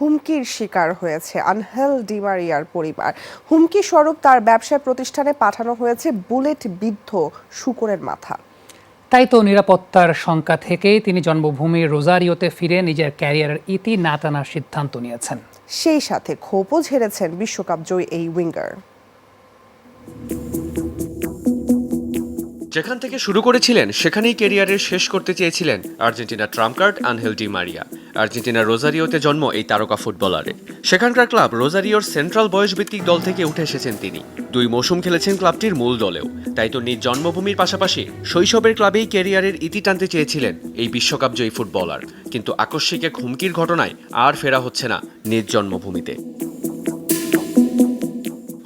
হুমকির শিকার হয়েছে আনহেল ডিমারিয়ার পরিবার। হুমকি স্বরূপ তার ব্যবসায় প্রতিষ্ঠানে পাঠানো হয়েছে বুলেট বিদ্ধ শুকরের মাথা। তাই তো নিরাপত্তার শঙ্কা থেকেই তিনি জন্মভূমি রোজারিওতে ফিরে নিজের ক্যারিয়ারের ইতি না টানার সিদ্ধান্ত নিয়েছেন। সেই সাথে ক্ষোভও ঝেড়েছেন বিশ্বকাপ জয়ী এই উইঙ্গার। যেখান থেকে শুরু করেছিলেন, সেখানেই ক্যারিয়ারের শেষ করতে চেয়েছিলেন Argentina trump card Angel Di Maria. আর্জেন্টিনার রোজারিওতে জন্ম এই তারকা ফুটবলারের সেখানকার ক্লাব রোজারিওর সেন্ট্রাল বয়সভিত্তিক দল থেকে উঠে এসেছেন তিনি। দুই মৌসুম খেলেছেন ক্লাবটির মূল দলেও। তাই তো নিজ জন্মভূমির পাশাপাশি শৈশবের ক্লাবেই ক্যারিয়ারের ইতি টানতে চেয়েছিলেন এই বিশ্বকাপ জয়ী ফুটবলার। কিন্তু আকস্মিক এক হুমকির ঘটনায় আর ফেরা হচ্ছে না নিজ জন্মভূমিতে।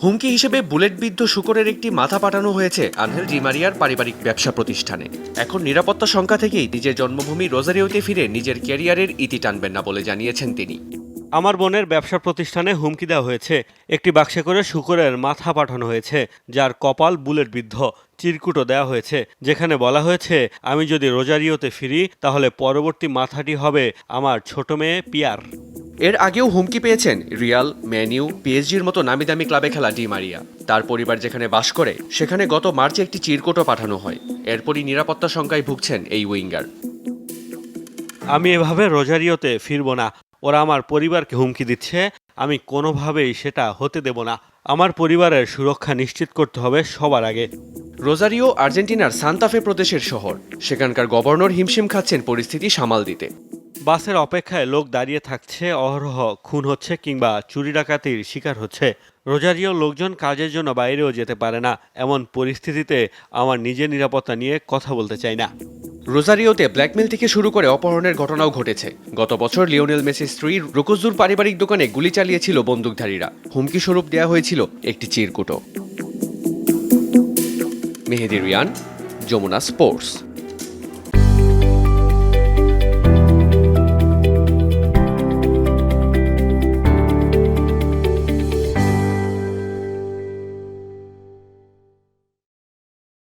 হুমকি হিসেবে বুলেটবিদ্ধ শুকরের একটি মাথা পাঠানো হয়েছে আনহেল ডিমারিয়ার পারিবারিক ব্যবসা প্রতিষ্ঠানে। এখন নিরাপত্তা সংখ্যা থেকেই নিজের জন্মভূমি রোজারিওতে ফিরে নিজের ক্যারিয়ারের ইতি টানবেন না বলে জানিয়েছেন তিনি। আমার বোনের ব্যবসা প্রতিষ্ঠানে হুমকি দেওয়া হয়েছে। একটি বাক্সে করে শুকরের মাথা পাঠানো হয়েছে, যার কপাল বুলেট বিদ্ধ। চিরকুটও দেওয়া হয়েছে, যেখানে বলা হয়েছে, আমি যদি রোজারিওতে ফিরি, তাহলে পরবর্তী মাথাটি হবে আমার ছোট মেয়ে পিয়ার। এর আগেও হুমকি পেয়েছেন রিয়াল ম্যানিউ পিএসজির মতো নামি দামি ক্লাবে খেলা ডি মারিয়া। তার পরিবার যেখানে বাস করে সেখানে গত মার্চে একটি চিরকুটও পাঠানো হয়। এরপরই নিরাপত্তা সংখ্যায় ভুগছেন এই উইঙ্গার। আমি এভাবে রোজারিওতে ফিরব না। ওরা আমার পরিবারকে হুমকি দিচ্ছে। আমি কোনোভাবেই সেটা হতে দেব না। আমার পরিবারের সুরক্ষা নিশ্চিত করতে হবে সবার আগে। রোজারিও আর্জেন্টিনার সান্তাফে প্রদেশের শহর। সেখানকার গভর্নর হিমশিম খাচ্ছেন পরিস্থিতি সামাল দিতে। বাসের অপেক্ষায় লোক দাঁড়িয়ে থাকছে, অহরহ খুন হচ্ছে কিংবা চুরি ডাকাতির শিকার হচ্ছে। রোজারিও লোকজন কাজের জন্য বাইরেও যেতে পারে না। এমন পরিস্থিতিতে আমার নিজের নিরাপত্তা নিয়ে কথা বলতে চাই না। রোজারিওতে ব্ল্যাকমেল থেকে শুরু করে অপহরণের ঘটনাও ঘটেছে। গত বছর লিওনেল মেসির স্ত্রী রুকুজুর পারিবারিক দোকানে গুলি চালিয়েছিল বন্দুকধারীরা। হুমকি স্বরূপ দেওয়া হয়েছিল একটি চিরকুটো। মেহেদি রিয়ান, যমুনা স্পোর্টস।